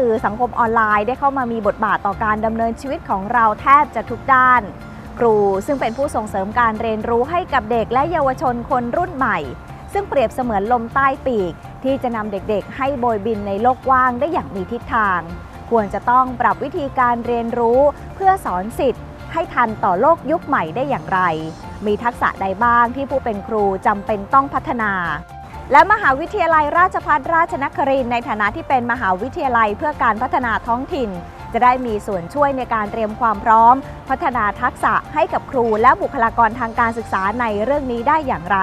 สื่อสังคมออนไลน์ได้เข้ามามีบทบาทต่อการดำเนินชีวิตของเราแทบจะทุกด้าน ครูซึ่งเป็นผู้ส่งเสริมการเรียนรู้ให้กับเด็กและเยาวชนคนรุ่นใหม่ ซึ่งเปรียบเสมือนลมใต้ปีก ที่จะนำเด็กๆ ให้โบยบินในโลกกว้างได้อย่างมีทิศทาง ควรจะต้องปรับวิธีการเรียนรู้เพื่อสอนสิทธิ์ ให้ทันต่อโลกยุคใหม่ได้อย่างไร มีทักษะใดบ้างที่ผู้เป็นครูจำเป็นต้องพัฒนา และมหาวิทยาลัยราชภัฏราชนครินทร์ในฐานะที่เป็นมหาวิทยาลัยเพื่อการพัฒนาท้องถิ่น จะได้มีส่วนช่วยในการเตรียมความพร้อม พัฒนาทักษะให้กับครูและบุคลากรทางการศึกษาในเรื่องนี้ได้อย่างไร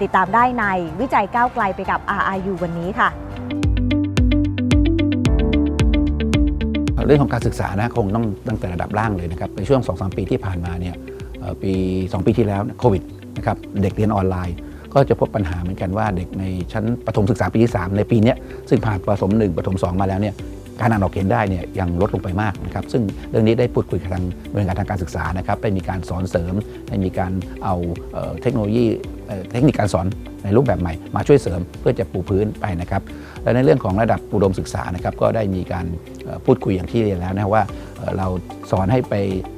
ติดตามได้ในวิจัยก้าวไกลไปกับ RRU วันนี้ค่ะ เรื่องของการศึกษานะคงต้องตั้งแต่ระดับล่างเลยนะครับในช่วง 2-3 ปีที่ผ่านมาเนี่ยเอ่อปี 2 ปีที่แล้วโควิดนะครับเด็กเรียนออนไลน์ ก็จะพบปัญหาเหมือนกันว่าเด็กในชั้นประถมศึกษาปีที่ 3 ในปีนี้ซึ่งผ่านประถม1ประถม2 มาแล้วเนี่ย การอ่านออกเขียนได้เนี่ยยังลดลงไปมากนะครับซึ่งเรื่องนี้ได้พูดคุยกับทางหน่วยงานทางการศึกษานะครับได้มีการสอนเสริมได้มีการเอาเทคโนโลยีเทคนิคการสอนในรูปแบบใหม่มาช่วยเสริมเพื่อจะปูพื้นไปนะครับและในเรื่องของระดับอุดมศึกษานะครับก็ได้มีการพูดคุยอย่างที่เรียนแล้วนะว่าเราสอนให้ไป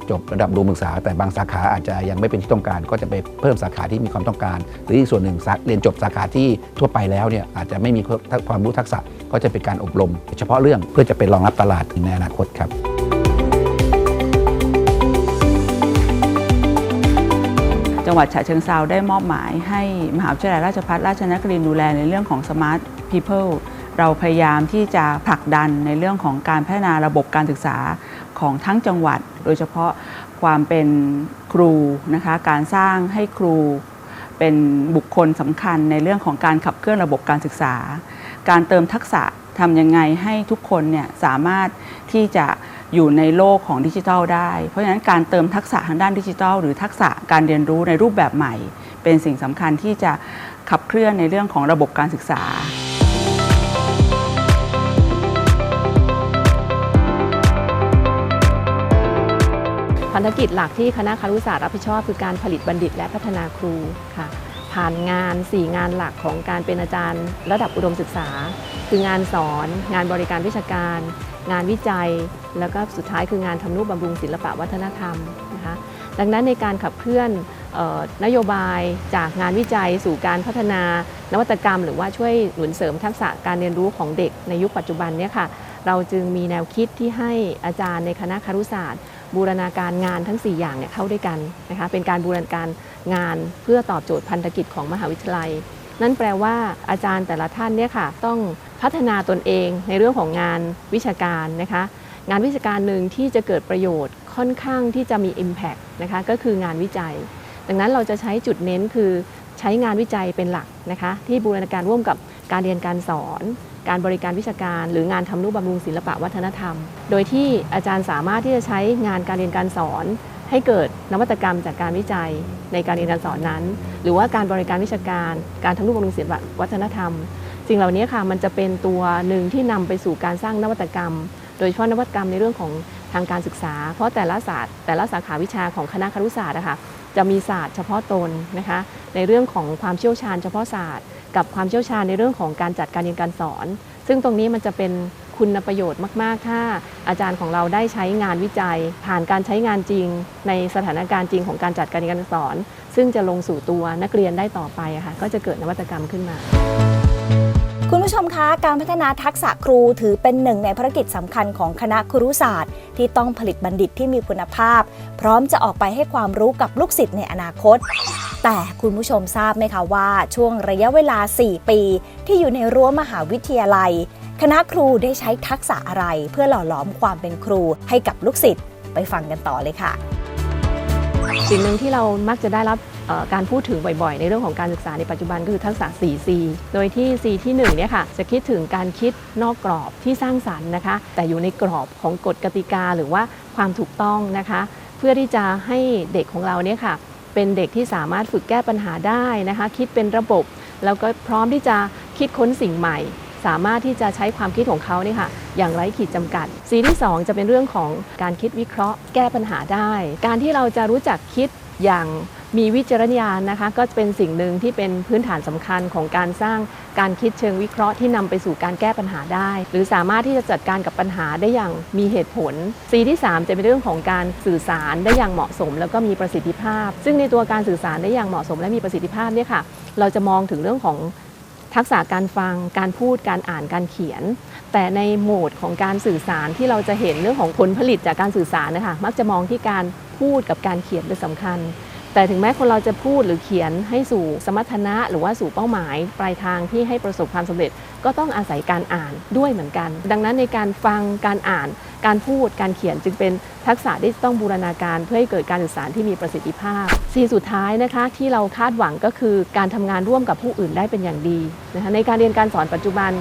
จบระดับอุดมศึกษา แต่บางสาขาอาจจะยังไม่เป็นที่ต้องการ ก็จะไปเพิ่มสาขาที่มีความต้องการ หรืออีกส่วนหนึ่งเรียนจบสาขาที่ทั่วไปแล้วเนี่ยอาจจะไม่มีความรู้ทักษะ ก็จะเป็นการอบรม เฉพาะเรื่องเพื่อจะเป็นรองรับตลาดในอนาคตครับจังหวัดฉะเชิงเซาได้มอบหมายให้มหาวิทยาลัยราชภัฏราชนครินทร์ดูแลในเรื่องของ Smart People เราพยายามที่จะผลักดันในเรื่องของการพัฒนาระบบการศึกษาของทั้งจังหวัด โดยเฉพาะความเป็นครูนะคะการสร้างให้ครูเป็นบุคคลสำคัญในเรื่องของการขับเคลื่อนระบบการศึกษา การเติมทักษะทำยังไงให้ทุกคนเนี่ยสามารถที่จะอยู่ในโลกของดิจิทัลได้ เพราะฉะนั้นการเติมทักษะทางด้านดิจิทัล หรือทักษะการเรียนรู้ในรูปแบบใหม่ เป็นสิ่งสำคัญที่จะขับเคลื่อนในเรื่องของระบบการศึกษาพันธกิจหลักที่คณะครุศาสตร์รับผิดชอบคือการผลิตบัณฑิตและพัฒนาครูค่ะ ผ่านงาน 4 งานหลักของการเป็นอาจารย์ระดับอุดมศึกษา คืองานสอน งานบริการวิชาการ งานวิจัย แล้วก็สุดท้ายคืองานทำนุบำรุงศิลปะวัฒนธรรมนะคะดังนั้นในการขับเคลื่อนออนโยบายจากงานวิจัยสู่การพัฒนานวัตกรรม หรือว่าช่วยหนุนเสริมทักษะการเรียนรู้ของเด็กในยุคปัจจุบันเนี่ยค่ะเราจึงมีแนวคิดที่ให้อาจารย์ในคณะครุศาสตร์ บูรณาการงานทั้ง 4 อย่างเนี่ยเข้าด้วยกันนะคะเป็นการบูรณาการงานเพื่อตอบโจทย์พันธกิจของมหาวิทยาลัย นั่นแปลว่าอาจารย์แต่ละท่านเนี่ยค่ะต้องพัฒนาตนเองในเรื่องของงานวิชาการนะคะงานวิชาการหนึ่งที่จะเกิดประโยชน์ค่อนข้างที่จะมี Impact นะคะก็คืองานวิจัย ดังนั้นเราจะใช้จุดเน้นคือใช้งานวิจัยเป็นหลักนะคะที่บูรณาการร่วมกับการเรียนการสอน การบริการวิชาการ หรืองานทำนุบำรุงศิลปะวัฒนธรรม โดยที่อาจารย์สามารถที่จะใช้งานการเรียนการสอน ให้เกิดนวัตกรรมจากการวิจัยในการเรียนการสอนนั้น หรือว่าการบริการวิชาการ การทำนุบำรุงศิลปะวัฒนธรรมสิ่งเหล่านี้ค่ะมันจะเป็นตัวหนึ่งที่นำไปสู่การสร้างนวัตกรรม โดยเฉพาะนวัตกรรมในเรื่องของทางการศึกษา เพราะแต่ละศาสตร์ แต่ละสาขาวิชาของคณะครุศาสตร์นะคะจะมีศาสตร์เฉพาะตนนะคะในเรื่องของความเชี่ยวชาญเฉพาะศาสตร์ กับความเชี่ยวชาญในเรื่องของการจัดการเรียนการสอน ซึ่งตรงนี้มันจะเป็นคุณประโยชน์มาก ๆ ถ้าอาจารย์ของเราได้ใช้งานวิจัย ผ่านการใช้งานจริง ในสถานการณ์จริงของการจัดการเรียนการสอน ซึ่งจะลงสู่ตัวนักเรียนได้ต่อไปค่ะก็จะเกิดนวัตกรรมขึ้นมา คุณผู้ชมคะการพัฒนาทักษะครูถือเป็นหนึ่งในภารกิจสำคัญของคณะครุศาสตร์ ที่ต้องผลิตบัณฑิตที่มีคุณภาพ พร้อมจะออกไปให้ความรู้กับลูกศิษย์ในอนาคต แต่คุณผู้ชมทราบไหมคะว่า ช่วงระยะเวลา 4 ปี ที่อยู่ในรั้วมหาวิทยาลัย คณะครูได้ใช้ทักษะอะไรเพื่อหล่อหลอมความเป็นครูให้กับลูกศิษย์ไปฟังกันต่อเลยค่ะ สิ่งหนึ่งที่เรามักจะได้รับ การพูดถึงบ่อยๆ ในเรื่องของการศึกษาในปัจจุบันก็คือทักษะ 4C โดยที่ C ที่1เนี่ยค่ะจะคิดถึงการคิดนอกกรอบที่สร้างสรรค์นะคะ แต่อยู่ในกรอบของกฎกติกาหรือว่าความถูกต้องนะคะ เพื่อที่จะให้เด็กของเราเนี่ยค่ะเป็นเด็กที่สามารถฝึกแก้ปัญหาได้นะคะ คิดเป็นระบบ แล้วก็พร้อมที่จะคิดค้นสิ่งใหม่ สามารถที่จะใช้ความคิดของเขาเนี่ยค่ะอย่างไร้ขีดจำกัดสีที่ 2 จะเป็นเรื่องของการคิดวิเคราะห์ แก้ปัญหาได้ การที่เราจะรู้จักคิดอย่าง มีวิจารณญาณนะคะก็เป็นสิ่งหนึ่งที่เป็นพื้นฐานสำคัญของการสร้างการคิดเชิงวิเคราะห์ที่นำไปสู่การแก้ปัญหาได้ หรือสามารถที่จะจัดการกับปัญหาได้อย่างมีเหตุผลสีที่ 3 จะเป็นเรื่องของการสื่อสารได้อย่างเหมาะสม แล้วก็มีประสิทธิภาพ ซึ่งในตัวการสื่อสารได้อย่างเหมาะสม และมีประสิทธิภาพเนี่ยค่ะเราจะมองถึงเรื่องของทักษะการฟัง การพูด การอ่าน การเขียน แต่ในโหมดของการสื่อสารที่เราจะเห็นเรื่องของผลผลิตจากการสื่อสารนะคะ มักจะมองที่การพูดกับการเขียนเป็นสำคัญ แต่ถึงแม้คนเราจะพูดหรือเขียนให้สู่สมรรถนะ หรือว่าสู่เป้าหมาย ปลายทางที่ให้ประสบความสำเร็จ ก็ต้องอาศัยการอ่านด้วยเหมือนกัน ดังนั้นในการฟังการอ่าน การพูดการเขียนจึงเป็นทักษะที่ต้องบูรณาการเพื่อให้เกิดการสื่อสารที่มีประสิทธิภาพสิ่สุดท้ายนะคะที่เราคาดหวังก็คือการทำงานร่วมกับผู้อื่นได้เป็นอย่างดีนะคะในการเรียนการสอนปัจจุบัน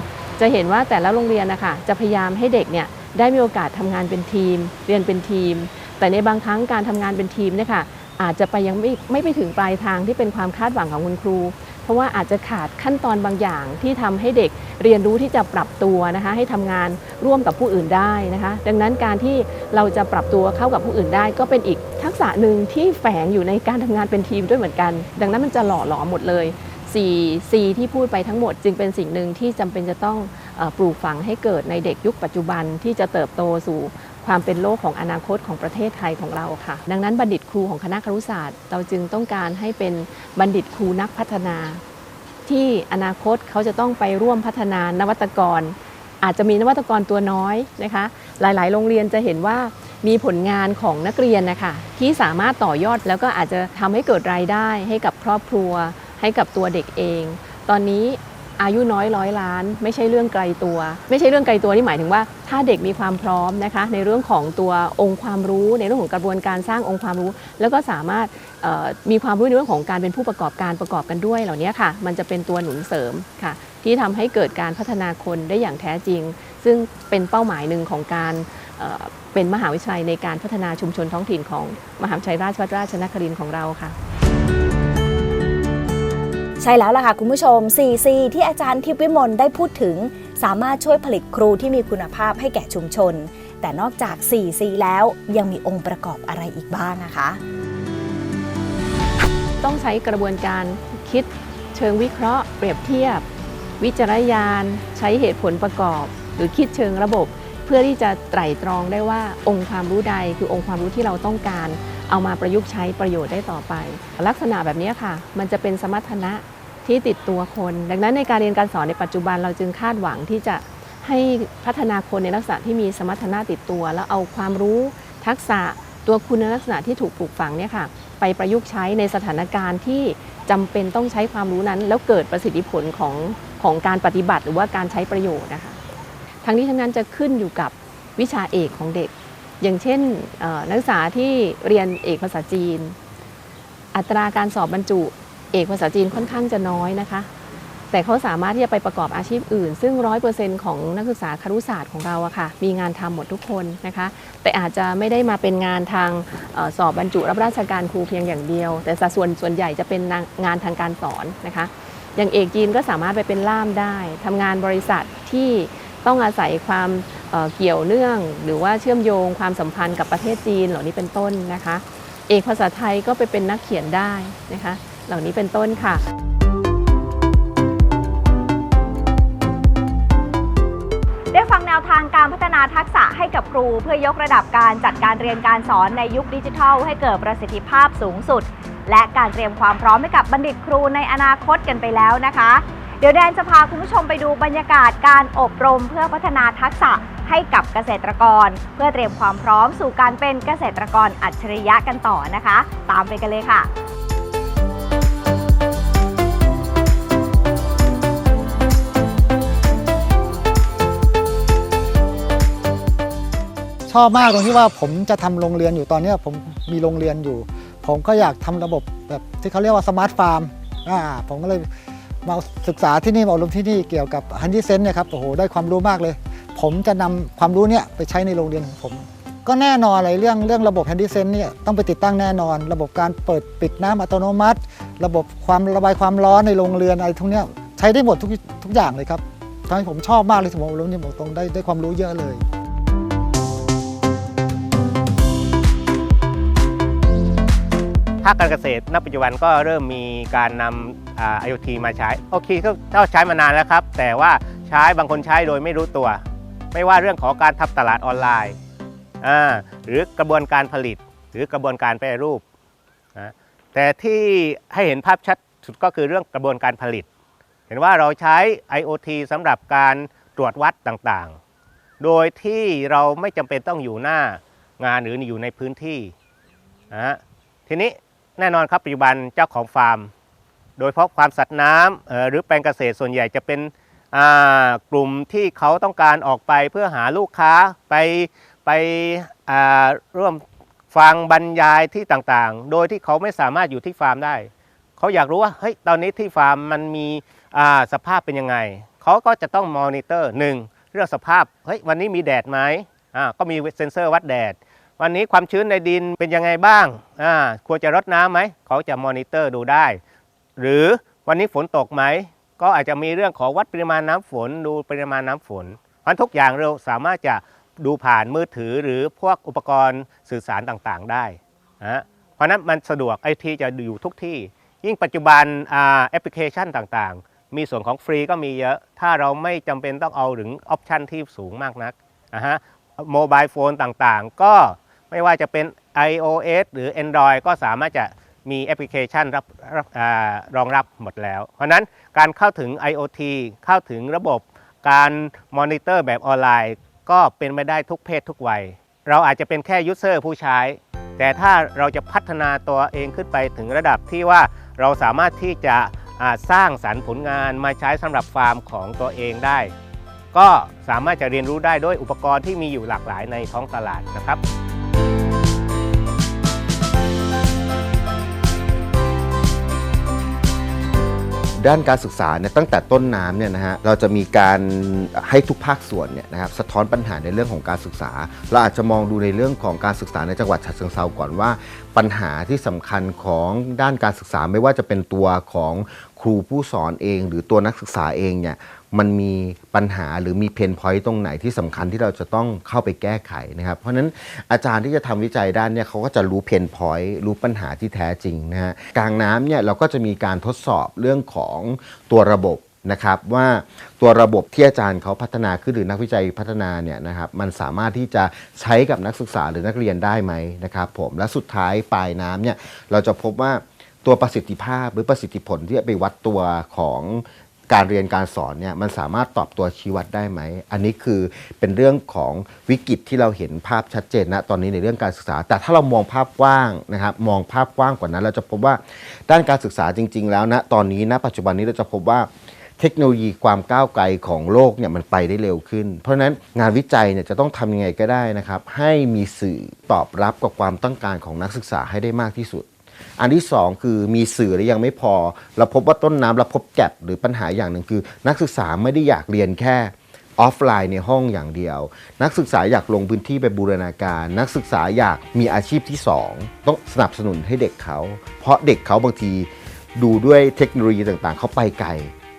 จะเห็นว่าแต่ละโรงเรียนนะคะจะพยายามให้เด็กเนี่ยได้มีโอกาสทำงานเป็นทีม เรียนเป็นทีม แต่ในบางครั้งการทำงานเป็นทีมเนี่ยค่ะ อาจจะไปยังไม่ไม่ไปถึงปลายทางที่เป็นความคาดหวังของคุณครู เพราะว่าอาจจะขาดขั้นตอนบางอย่างที่ทำให้เด็กเรียนรู้ที่จะปรับตัวนะคะให้ทำงานร่วมกับผู้อื่นได้นะคะดังนั้นการที่เราจะปรับตัวเข้ากับผู้อื่นได้ ก็เป็นอีกทักษะหนึ่งที่แฝงอยู่ในการทำงานเป็นทีมด้วยเหมือนกัน ดังนั้นมันจะหล่อหลอมหมดเลย4 C ที่พูดไปทั้งหมดจึงเป็นสิ่งหนึ่งที่จำเป็นจะต้องปลูกฝังให้เกิดในเด็กยุคปัจจุบันที่จะเติบโตสู่ ความเป็นโลกของอนาคตของประเทศไทยของเราค่ะ ดังนั้นบัณฑิตครูของคณะครุศาสตร์ เราจึงต้องการให้เป็นบัณฑิตครูนักพัฒนา ที่อนาคตเขาจะต้องไปร่วมพัฒนานวัตกร อาจจะมีนวัตกรตัวน้อยนะคะ หลายๆ โรงเรียนจะเห็นว่ามีผลงานของนักเรียนนะคะที่สามารถต่อยอดแล้วก็อาจจะทำให้เกิดรายได้ให้กับครอบครัว ให้กับตัวเด็กเอง ตอนนี้ อายุน้อยร้อยล้าน ไม่ใช่เรื่องไกลตัว ไม่ใช่เรื่องไกลตัวนี่หมายถึงว่า ถ้าเด็กมีความพร้อมนะคะในเรื่องของตัวองค์ความรู้ ในเรื่องของกระบวนการสร้างองค์ความรู้ แล้วก็สามารถมีความรู้ในเรื่องของการเป็นผู้ประกอบการประกอบกันด้วยเหล่านี้ค่ะ มันจะเป็นตัวหนุนเสริมค่ะ ที่ทำให้เกิดการพัฒนาคนได้อย่างแท้จริง ซึ่งเป็นเป้าหมายหนึ่งของการเเป็นมหาวิทยาลัยในการพัฒนาชุมชนท้องถิ่นของมหาวิทยาลัยราชภัฏราชนครินทร์ของเราค่ะ ใช่แล้วล่ะค่ะคุณผู้ชม 4C ที่อาจารย์ทิพย์วิมลได้พูดถึง สามารถช่วยผลิตครูที่มีคุณภาพให้แก่ชุมชน แต่นอกจาก 4C แล้วยังมีองค์ประกอบอะไรอีกบ้างนะคะ ต้องใช้กระบวนการคิดเชิงวิเคราะห์ เปรียบเทียบ วิจารณญาณใช้เหตุผลประกอบ หรือคิดเชิงระบบ เพื่อที่จะไตร่ตรองได้ว่าองค์ความรู้ใดคือองค์ความรู้ที่เราต้องการเอามาประยุกต์ใช้ประโยชน์ได้ต่อไป ลักษณะแบบนี้ค่ะ มันจะเป็นสมรรถนะ ที่ติดตัวคน ดังนั้นในการเรียนการสอนในปัจจุบันเราจึงคาดหวังที่จะให้พัฒนาคนในลักษณะที่มีสมรรถนะติดตัว แล้วเอาความรู้ทักษะตัวคุณลักษณะที่ถูกปลูกฝังเนี่ยค่ะไปประยุกต์ใช้ในสถานการณ์ที่จำเป็นต้องใช้ความรู้นั้น แล้วเกิดประสิทธิผลของของการปฏิบัติ หรือว่าการใช้ประโยชน์นะคะทั้งนี้ทั้งนั้นจะขึ้นอยู่กับวิชาเอกของเด็ก อย่างเช่นนักศึกษาที่เรียนเอกภาษาจีน อัตราการสอบบรรจุ เอกภาษาจีนค่อนข้างจะน้อยนะคะ แต่เขาสามารถที่จะไปประกอบอาชีพอื่น ซึ่งร้อยเปอร์เซ็นต์ของนักศึกษาครุศาสตร์ของเราอะค่ะ มีงานทำหมดทุกคนนะคะ แต่อาจจะไม่ได้มาเป็นงานทางออสอบบรรจุรับราชการครูเพียงอย่างเดียว แต่สัดส่วนส่วนใหญ่จะเป็นงานทางการสอนนะคะ อย่างเอกจีนก็สามารถไปเป็นล่ามได้ทำงานบริษัทที่ต้องอาศัยความเออเกี่ยวเนื่อง หรือว่าเชื่อมโยงความสัมพันธ์กับประเทศจีนเหล่านี้เป็นต้นนะคะ เอกภาษาไทยก็ไปเป็นนักเขียนได้นะคะ เหล่านี้เป็นต้นค่ะได้ฟังแนวทางการพัฒนาทักษะให้กับครู เพื่อยกระดับการจัดการเรียนการสอนในยุคดิจิทัล ให้เกิดประสิทธิภาพสูงสุด และการเตรียมความพร้อมให้กับบัณฑิตครูในอนาคตกันไปแล้วนะคะ เดี๋ยวแดนจะพาคุณผู้ชมไปดูบรรยากาศการอบรมเพื่อพัฒนาทักษะให้กับเกษตรกร เพื่อเตรียมความพร้อมสู่การเป็นเกษตรกรอัจฉริยะกันต่อนะคะ ตามไปกันเลยค่ะ ชอบมากตรงที่ว่าผมจะทำโรงเรือนอยู่ตอนเนี้ผมมีโรงเรือนอยู่ ผมก็อยากทำระบบแบบที่เขาเรียกว่าสมาร์ทฟาร์มอ่าผมก็เลยมาศึกษาที่นี่มาอบรมที่นี่เกี่ยวกับฮันดี้เซนเนี่ยครับโอ้โหได้ความรู้มากเลย ผมจะนำความรู้เนี่ยไปใช้ในโรงเรียนของผม ก็แน่นอนอะไรเรื่องเรื่องระบบฮันดี้เซนเนี่ยต้องไปติดตั้งแน่นอน ระบบการเปิดปิดน้ำอัตโนมัติ ระบบความระบายความร้อนในโรงเรือนอะไรทุกเนี้ยใช้ได้หมดทุกทุกอย่างเลยครับทำให้ผมชอบมากเลยสมองอบรมเนี่ยบอกตรงได้ได้ความรู้เยอะเลย ภาคการเกษตรณปัจจุบันก็เริ่มมีการนำอ่า IoT มาใช้โอเคก็ก็ใช้มานานแล้วครับ แต่ว่าใช้บางคนใช้โดยไม่รู้ตัว ไม่ว่าเรื่องของการทำตลาดออนไลน์หรือกระบวนการผลิต หรือกระบวนการแปรรูปนะแต่ที่ให้เห็นภาพชัดสุดก็คือเรื่องกระบวนการผลิต เห็นว่าเราใช้ IoT สำหรับการตรวจวัดต่างๆ โดยที่เราไม่จำเป็นต้องอยู่หน้างานหรืออยู่ในพื้นที่นะทีนี้ แน่นอนครับปัจจุบันเจ้าของฟาร์ม โดยเฉพาะความสัตว์น้ำหรือแปลงเกษตรส่วนใหญ่จะเป็นกลุ่มที่เขาต้องการออกไปเพื่อหาลูกค้าไปไปร่วมฟังบรรยายที่ต่างๆ โดยที่เขาไม่สามารถอยู่ที่ฟาร์มได้ เขาอยากรู้ว่าเฮ้ยตอนนี้ที่ฟาร์มมันมีสภาพเป็นยังไง เขาก็จะต้องมอนิเตอร์หนึ่งเรื่องสภาพเฮ้ยวันนี้มีแดดไหมก็มีเซ็นเซอร์วัดแดด วันนี้ความชื้นในดินเป็นยังไงบ้างอ่าควรจะรดน้ำไหมเขาจะมอนิเตอร์ดูได้ หรือวันนี้ฝนตกไหม ก็อาจจะมีเรื่องของวัดปริมาณน้ำฝน ดูปริมาณน้ำฝนเพราะทุกอย่างเราสามารถจะดูผ่านมือถือหรือพวกอุปกรณ์สื่อสารต่างๆ ได้นะเพราะนั้นมันสะดวกไอทีจะอยู่ทุกที่ ยิ่งปัจจุบันอ่าแอปพลิเคชันต่างๆ มีส่วนของฟรีก็มีเยอะ ถ้าเราไม่จำเป็นต้องเอาถึงออปชันที่สูงมากนักนะฮะโมบายโฟนต่างๆ ก็ ไม่ว่าจะเป็น iOS หรือ Android ก็สามารถจะมีแอปพลิเคชันรับรับอรองรับหมดแล้ว เพราะนั้นการเข้าถึง IoT เข้าถึงระบบการมอนิเตอร์แบบออนไลน์ ก็เป็นไปได้ทุกเพศทุกวัย เราอาจจะเป็นแค่ยูเซอร์ผู้ใช้ แต่ถ้าเราจะพัฒนาตัวเองขึ้นไปถึงระดับที่ว่าเราสามารถที่จะสร้างสรรค์ผลงานมาใช้สำหรับฟาร์มของตัวเองได้ ก็สามารถจะเรียนรู้ได้ด้วยอุปกรณ์ที่มีอยู่หลากหลายในท้องตลาดนะครับ ด้านการศึกษาเนี่ยตั้งแต่ต้นน้ำเนี่ยนะฮะเราจะมีการให้ทุกภาคส่วนเนี่ยนะครับสะท้อนปัญหาในเรื่องของการศึกษา เราอาจจะมองดูในเรื่องของการศึกษาในจังหวัดฉะเชิงเซาก่อนว่า ปัญหาที่สำคัญของด้านการศึกษาไม่ว่าจะเป็นตัวของครูผู้สอนเอง หรือตัวนักศึกษาเองเนี่ย มันมีปัญหาหรือมีเพนพอยต์ตรงไหนที่สำคัญที่เราจะต้องเข้าไปแก้ไขนะครับ เพราะฉะนั้นอาจารย์ที่จะทำวิจัยด้านเนี่ยเขาก็จะรู้เพนพอยต์รู้ปัญหาที่แท้จริงนะฮะกลางน้ำเนี่ยเราก็จะมีการทดสอบเรื่องของตัวระบบนะครับว่าตัวระบบที่อาจารย์เขาพัฒนาขึ้นหรือนักวิจัยพัฒนาเนี่ยนะครับมันสามารถที่จะใช้กับนักศึกษาหรือนักเรียนได้ไหมนะครับผมและสุดท้ายปลายน้ำเนี่ยเราจะพบว่าตัวประสิทธิภาพหรือประสิทธิผลที่ไปวัดตัวของ การเรียนการสอนเนี่ยมันสามารถตอบตัวชี้วัดได้ไหม อันนี้คือเป็นเรื่องของวิกฤตที่เราเห็นภาพชัดเจนนะตอนนี้ในเรื่องการศึกษา แต่ถ้าเรามองภาพกว้างนะครับมองภาพกว้างกว่านั้นเราจะพบว่าด้านการศึกษาจริง ๆ แล้วนะตอนนี้นะปัจจุบันนี้เราจะพบว่าเทคโนโลยีความก้าวไกลของโลกเนี่ยมันไปได้เร็วขึ้น เพราะฉะนั้นงานวิจัยเนี่ยจะต้องทำยังไงก็ได้นะครับ ให้มีสื่อตอบรับกับความต้องการของนักศึกษาให้ได้มากที่สุด อันที่สองคือมีสื่อแล้วยังไม่พอ เราพบว่าต้นน้ำเราพบแกลบหรือปัญหาอย่างหนึ่งคือ นักศึกษาไม่ได้อยากเรียนแค่ออฟไลน์ในห้องอย่างเดียว นักศึกษาอยากลงพื้นที่ไปบูรณาการ นักศึกษาอยากมีอาชีพที่สองต้องสนับสนุนให้เด็กเขา เพราะเด็กเขาบางทีดูด้วยเทคโนโลยีต่างๆ เขาไปไกล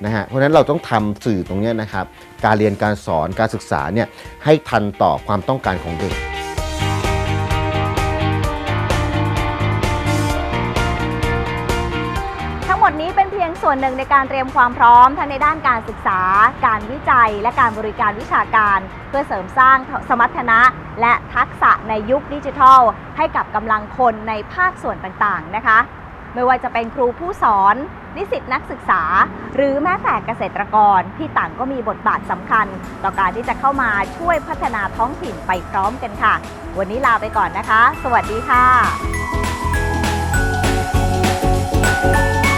นะฮะเพราะฉะนั้นเราต้องทำสื่อตรงนี้นะครับ การเรียนการสอนการศึกษาเนี่ยให้ทันต่อความต้องการของเด็ก นหนึ่งในการเตรียมความพร้อมทั้งในด้านการศึกษา การวิจัย และการบริการวิชาการ เพื่อเสริมสร้างสมรรถนะ และทักษะในยุคดิจิทัล ให้กับกำลังคนในภาคส่วนต่างๆนะคะ ไม่ว่าจะเป็นครูผู้สอน นิสิตนักศึกษา หรือแม้แต่เกษตรกรที่ต่างก็มีบทบาทสำคัญ ต่อการที่จะเข้ามาช่วยพัฒนาท้องถิ่นไปพร้อมกันค่ะ วันนี้ลาไปก่อนนะคะ สวัสดีค่ะ Thank you.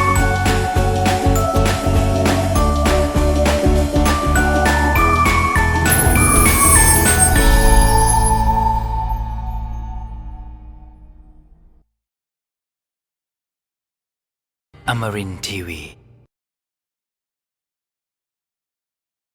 Amarin Tiwi.